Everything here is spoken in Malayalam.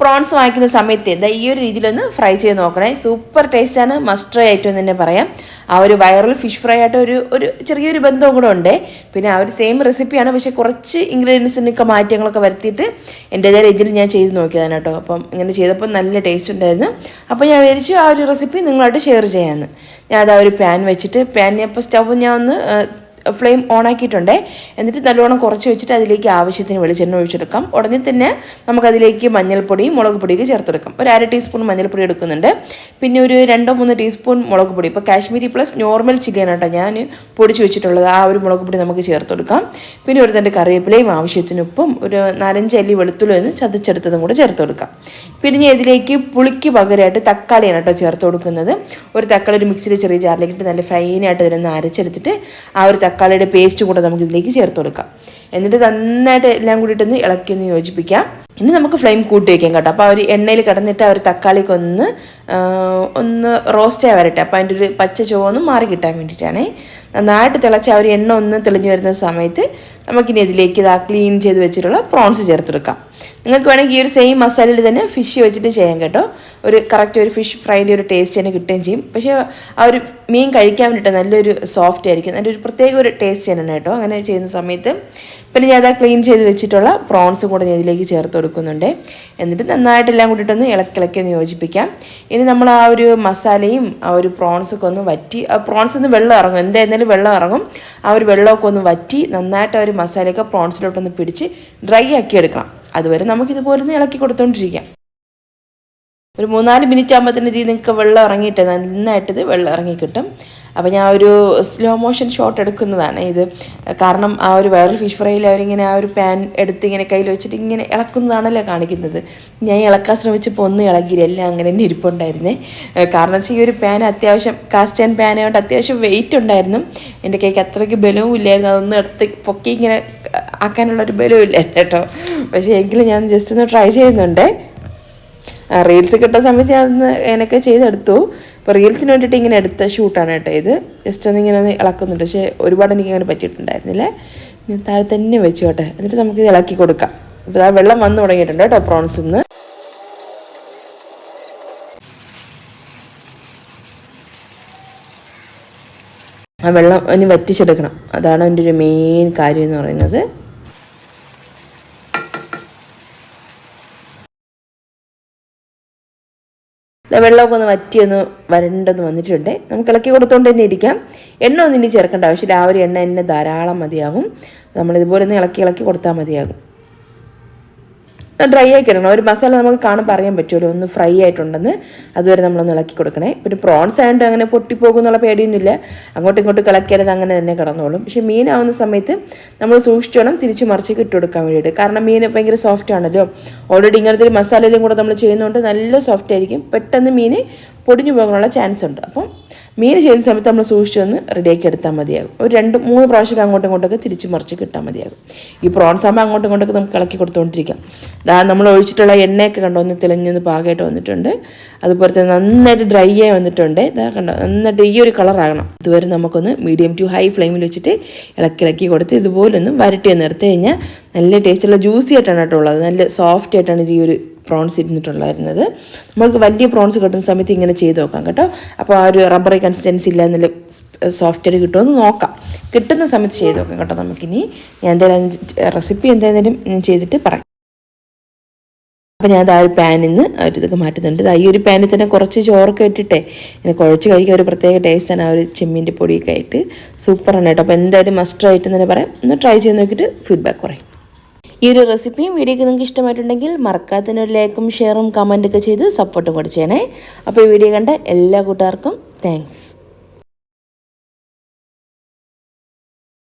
പ്രോൺസ് വാങ്ങിക്കുന്ന സമയത്ത് ദാ ഈ ഒരു രീതിയിലൊന്ന് ഫ്രൈ ചെയ്ത് നോക്കണേ. സൂപ്പർ ടേസ്റ്റാണ് മസ്റ്റ് ട്രൈ ആയിട്ട് തന്നെ പറയാം. ആ ഒരു വൈറൽ ഫിഷ് ഫ്രൈ ആയിട്ട് ഒരു ഒരു ചെറിയൊരു ബന്ധവും കൂടെ ഉണ്ട്. പിന്നെ ആ ഒരു സെയിം റെസിപ്പിയാണ് പക്ഷേ കുറച്ച് ഇൻഗ്രീഡിയൻസിനൊക്കെ മാറ്റങ്ങളൊക്കെ വരുത്തിയിട്ട് എന്റെതായ രീതിയിൽ ഞാൻ ചെയ്ത് നോക്കിയതാണ് കേട്ടോ. അപ്പം ഇങ്ങനെ ചെയ്തപ്പോൾ നല്ല ടേസ്റ്റ് ഉണ്ടായിരുന്നു. അപ്പോൾ ഞാൻ വിചാരിച്ചു ആ ഒരു റെസിപ്പി നിങ്ങളായിട്ട് ഷെയർ ചെയ്യാമെന്ന് ഞാൻ അത് ആ ഒരു പാൻ വെച്ചിട്ട് പാൻ ഞാൻ ഇപ്പോൾ സ്റ്റവ് ഞാൻ ഒന്ന് ഫ്ലെയിം ഓൺ ആക്കിയിട്ടുണ്ട് എന്നിട്ട് നല്ലോണം കുറച്ച് വെച്ചിട്ട് അതിലേക്ക് ആവശ്യത്തിന് വെളിച്ചെണ്ണ ഒഴിച്ചെടുക്കാം. ഉടനെ തന്നെ നമുക്കതിലേക്ക് മഞ്ഞൾപ്പൊടിയും മുളക് പൊടിയൊക്കെ ചേർത്തെടുക്കാം. ഒരു അര ടീസ്പൂൺ മഞ്ഞൾപ്പൊടി എടുക്കുന്നുണ്ട്. പിന്നെ ഒരു രണ്ടോ മൂന്നോ ടീസ്പൂൺ മുളക് പൊടി. ഇപ്പോൾ കാശ്മീരി പ്ലസ് നോർമൽ ചില്ലിയാണ് കേട്ടോ ഞാൻ പൊടിച്ച് വെച്ചിട്ടുള്ളത്. ആ ഒരു മുളക് പൊടി നമുക്ക് ചേർത്തെടുക്കാം. പിന്നെ ഒരു തന്റെ കറിവേപ്പിലയും ആവശ്യത്തിന് ഉപ്പും ഒരു നാലഞ്ച് അല്ലി വെളുത്തുള്ളൂ എന്ന് ചതച്ചെടുത്തതും കൂടെ ചേർത്ത് കൊടുക്കാം പിന്നെ ഇതിലേക്ക് പുളിക്ക് പകരമായിട്ട് തക്കാളിയാണ് കേട്ടോ ചേർത്ത് കൊടുക്കുന്നത്. ഒരു തക്കാളി ഒരു മിക്സിയിൽ ചെറിയ ജാറിലേക്ക് ഇട്ട് നല്ല ഫൈനായിട്ട് ഇതിനൊന്ന് അരച്ചെടുത്തിട്ട് ആ ഒരു തക്കാളിയുടെ പേസ്റ്റ് കൂടെ നമുക്ക് ഇതിലേക്ക് ചേർത്ത് കൊടുക്കാം. എന്നിട്ട് നന്നായിട്ട് എല്ലാം കൂടിയിട്ടൊന്ന് ഇളക്കി ഒന്ന് യോജിപ്പിക്കാം. ഇനി നമുക്ക് ഫ്ലെയിം കൂട്ടി വയ്ക്കാം കേട്ടോ. അപ്പോൾ ആ ഒരു എണ്ണയിൽ കിടന്നിട്ട് ആ ഒരു തക്കാളിക്ക് ഒന്ന് ഒന്ന് റോസ്റ്റായി വരട്ടെ. അപ്പോൾ അതിന്റെ ഒരു പച്ച ചുവന്ന് മാറി കിട്ടാൻ വേണ്ടിയിട്ടാണ്. നന്നായിട്ട് തിളച്ച ആ ഒരു എണ്ണ ഒന്ന് തെളിഞ്ഞു വരുന്ന സമയത്ത് നമുക്കിനി ഇതിലേക്ക് ഇതാ ക്ലീൻ ചെയ്ത് വെച്ചിട്ടുള്ള പ്രോൺസ് ചേർത്തെടുക്കാം. നിങ്ങൾക്ക് വേണമെങ്കിൽ ഈ ഒരു സെയിം മസാലയിൽ തന്നെ ഫിഷ് വെച്ചിട്ട് ചെയ്യാം കേട്ടോ. ഒരു കറക്റ്റ് ഒരു ഫിഷ് ഫ്രൈന്റെ ഒരു ടേസ്റ്റ് തന്നെ കിട്ടുകയും ചെയ്യും. പക്ഷേ ആ ഒരു മീൻ കഴിക്കാൻ വേണ്ടിയിട്ട് നല്ലൊരു സോഫ്റ്റ് ആയിരിക്കും. നല്ലൊരു പ്രത്യേക ഒരു ടേസ്റ്റ് തന്നെയാണ് കേട്ടോ. അങ്ങനെ ചെയ്യുന്ന സമയത്ത് പിന്നെ ഞാൻ ക്ലീൻ ചെയ്ത് വെച്ചിട്ടുള്ള പ്രോൺസ് കൂടെ ഞാൻ ഇതിലേക്ക് ചേർത്ത് കൊടുക്കുന്നുണ്ട്. എന്നിട്ട് നന്നായിട്ട് എല്ലാം കൂട്ടിയിട്ടൊന്ന് ഇളക്കിളക്കി ഒന്ന് യോജിപ്പിക്കാം. ഇനി നമ്മൾ ആ ഒരു മസാലയും ആ ഒരു പ്രോൺസൊക്കെ ഒന്ന് വറ്റി ആ പ്രോൺസ് ഒന്ന് വെള്ളം ഇറങ്ങും. എന്തായിരുന്നാലും വെള്ളം ഇറങ്ങും. ആ ഒരു വെള്ളമൊക്കെ ഒന്ന് വറ്റി നന്നായിട്ട് ആ ഒരു മസാലയൊക്കെ പ്രോൺസിലോട്ടൊന്ന് പിടിച്ച് ഡ്രൈ ആക്കി എടുക്കണം. അതുവരെ നമുക്കിതുപോലെ ഒന്ന് ഇളക്കി കൊടുത്തോണ്ടിരിക്കാം. ഒരു മൂന്നാൽ മിനിറ്റ് ആകുമ്പോഴത്തേന് ഇതിൽ നിങ്ങൾക്ക് വെള്ളം ഇറങ്ങിയിട്ട് നന്നായിട്ട് ഇത് വെള്ളം ഇറങ്ങി കിട്ടും. അപ്പോൾ ഞാൻ ഒരു സ്ലോ മോഷൻ ഷോട്ട് എടുക്കുന്നതാണ് ഇത്. കാരണം ആ ഒരു വൈറൽ ഫിഷ് ഫ്രൈയിൽ അവരിങ്ങനെ ആ ഒരു പാൻ എടുത്ത് ഇങ്ങനെ കയ്യിൽ വെച്ചിട്ട് ഇങ്ങനെ ഇളക്കുന്നതാണല്ലോ കാണിക്കുന്നത്. ഞാൻ ഇളക്കാൻ ശ്രമിച്ചപ്പോൾ ഒന്നും ഇളകിയില്ല എല്ലാം അങ്ങനെ തന്നെ ഇരിപ്പുണ്ടായിരുന്നേ. കാരണം വെച്ചാൽ ഈ ഒരു പാൻ അത്യാവശ്യം കാസ്റ്റ് ആൻഡ് പാൻ ആയതുകൊണ്ട് അത്യാവശ്യം വെയിറ്റ് ഉണ്ടായിരുന്നു. എന്റെ കൈക്ക് അത്രയ്ക്ക് ബലവും ഇല്ലായിരുന്നു അതൊന്നും എടുത്ത് പൊക്കി ഇങ്ങനെ ആക്കാനുള്ളൊരു ബലവും ഇല്ലായിരുന്നു കേട്ടോ. പക്ഷേ എങ്കിലും ഞാൻ ജസ്റ്റ് ഒന്ന് ട്രൈ ചെയ്യുന്നുണ്ട്. റീൽസ് കിട്ടുന്ന സമയത്ത് ഞാൻ അതൊന്ന് എനിക്ക് ചെയ്തെടുത്തു. അപ്പോൾ റീൽസിന് വേണ്ടിയിട്ട് ഇങ്ങനെ എടുത്ത ഷൂട്ടാണ് കേട്ടോ ഇത്. ജസ്റ്റ് ഒന്ന് ഇങ്ങനെ ഒന്ന് ഇളക്കുന്നുണ്ട്. പക്ഷേ ഒരുപാട് എനിക്ക് അങ്ങനെ പറ്റിയിട്ടുണ്ടായിരുന്നില്ല. ഞാൻ താഴെ തന്നെ വെച്ചു കേട്ടെ. എന്നിട്ട് നമുക്ക് ഇത് ഇളക്കി കൊടുക്കാം. അപ്പോൾ ആ വെള്ളം വന്നു തുടങ്ങിയിട്ടുണ്ട് കേട്ടോ പ്രോൺസിൽ നിന്ന് ആ വെള്ളം ഇനി വറ്റിച്ചെടുക്കണം. അതാണ് എന്റെ ഒരു മെയിൻ കാര്യം എന്ന് പറയുന്നത്. വെള്ളമൊക്കെ ഒന്ന് വറ്റിയൊന്ന് വരണ്ടൊന്ന് വന്നിട്ടുണ്ട്. നമുക്ക് ഇളക്കി കൊടുത്തോണ്ട് തന്നെ ഇരിക്കാം. എണ്ണ ഒന്നിനി ചേർക്കേണ്ട ആവശ്യമില്ല. ആ ഒരു എണ്ണ തന്നെ ധാരാളം മതിയാകും. നമ്മളിതുപോലെ ഒന്ന് ഇളക്കി ഇളക്കി കൊടുത്താൽ മതിയാകും. ഡ്രൈ ആക്കി ഇടണം ഒരു മസാല നമുക്ക് കാണുമ്പോൾ അറിയാൻ പറ്റുമല്ലോ. ഒന്ന് ഫ്രൈ ആയിട്ടുണ്ടെന്ന്. അതുവരെ നമ്മളൊന്ന് ഇളക്കി കൊടുക്കണേ. പിന്നെ പ്രോൺസ് ആയതുകൊണ്ട് അങ്ങനെ പൊട്ടിപ്പോകും എന്നുള്ള പേടിയൊന്നുമില്ല. അങ്ങോട്ടും ഇങ്ങോട്ടും കിളക്കിയാലത് അങ്ങനെ തന്നെ കിടന്നോളും. പക്ഷേ മീനാവുന്ന സമയത്ത് നമ്മൾ സൂക്ഷിച്ചു വേണം തിരിച്ച് മറിച്ച് ഇട്ട് കൊടുക്കാൻ വേണ്ടിയിട്ട്. കാരണം മീൻ ഭയങ്കര സോഫ്റ്റ് ആണല്ലോ. ഓൾറെഡി ഇങ്ങനത്തെ ഒരു മസാലയിലും കൂടെ നമ്മൾ ചെയ്യുന്നതുകൊണ്ട് നല്ല സോഫ്റ്റ് ആയിരിക്കും. പെട്ടെന്ന് മീൻ പൊടിഞ്ഞു പോകാനുള്ള ചാൻസ് ഉണ്ട്. അപ്പം മീൻ ചെയ്യുന്ന സമയത്ത് നമ്മൾ സൂക്ഷിച്ചു വന്ന് റെഡിയാക്കി എടുത്താൽ മതിയാകും. ഒരു രണ്ട് മൂന്ന് പ്രാവശ്യം അങ്ങോട്ടും ഇങ്ങോട്ടൊക്കെ തിരിച്ച് മറിച്ച് കിട്ടാൽ മതിയാകും. ഈ പ്രോൺസ് ആകുമ്പോൾ അങ്ങോട്ടും ഇങ്ങോട്ടൊക്കെ നമുക്ക് ഇളക്കി കൊടുത്തുകൊണ്ടിരിക്കാം ദാ നമ്മൾ ഒഴിച്ചിട്ടുള്ള എണ്ണയൊക്കെ കണ്ടോ ഒന്ന് തെളിഞ്ഞൊന്ന് പാകമായിട്ട് വന്നിട്ടുണ്ട്. അതുപോലെ തന്നെ നന്നായിട്ട് ഡ്രൈ ആയി വന്നിട്ടുണ്ട്. ഇതാ കണ്ടോ നന്നായിട്ട് ഈ ഒരു കളറാകണം ഇതുവരെ നമുക്കൊന്ന് മീഡിയം ടു ഹൈ ഫ്ലെയിമിൽ വെച്ചിട്ട് ഇളക്കി ഇളക്കി കൊടുത്ത് ഇതുപോലെ ഒന്ന് വരട്ടി എടുത്തു കഴിഞ്ഞാൽ നല്ല ടേസ്റ്റുള്ള ജ്യൂസി ആയിട്ടാണ് കേട്ടോ ഉള്ളത്. നല്ല സോഫ്റ്റ് ആയിട്ടാണ് ഈ ഒരു പ്രോൺസ് ഇരുന്നിട്ടുണ്ടായിരുന്നത്. നമ്മൾക്ക് വലിയ പ്രോൺസ് കിട്ടുന്ന സമയത്ത് ഇങ്ങനെ ചെയ്ത് നോക്കാം കേട്ടോ. അപ്പോൾ ആ ഒരു റബ്ബർ കൺസിസ്റ്റൻസി ഇല്ല എന്നുള്ള സോഫ്റ്റ് ആയിട്ട് കിട്ടുമെന്ന് നോക്കാം. കിട്ടുന്ന സമയത്ത് ചെയ്ത് നോക്കാം കേട്ടോ നമുക്കിനി. ഞാൻ എന്തായാലും റെസിപ്പി എന്തായാലും ചെയ്തിട്ട് പറയാം. അപ്പോൾ ഞാൻ ആ ഒരു പാനിൽ നിന്ന് ഒരു ഇതൊക്കെ മാറ്റുന്നുണ്ട്. ഈ ഒരു പാനിൽ തന്നെ കുറച്ച് ചോറൊക്കെ ഇട്ടിട്ടേ ഇങ്ങനെ കുഴച്ച് കഴിക്കാൻ ഒരു പ്രത്യേക ടേസ്റ്റാണ് ആ ഒരു ചെമ്മീന്റെ പൊടിയൊക്കെ ആയിട്ട്. സൂപ്പറാണ് കേട്ടോ. അപ്പോൾ എന്തായാലും മസ്റ്റർ ആയിട്ട് തന്നെ പറയാം. ഒന്ന് ട്രൈ ചെയ്ത് നോക്കിയിട്ട് ഫീഡ്ബാക്ക് പറയും ഈ ഒരു റെസിപ്പിയും വീഡിയോക്ക് നിങ്ങൾക്ക് ഇഷ്ടമായിട്ടുണ്ടെങ്കിൽ മറക്കാത്തതിന് ഒരു ലൈക്കും ഷെയറും കമന്റൊക്കെ ചെയ്ത് സപ്പോർട്ടും കൂടെ ചെയ്യണേ അപ്പോൾ ഈ വീഡിയോ കണ്ട എല്ലാ കൂട്ടുകാർക്കും താങ്ക്സ്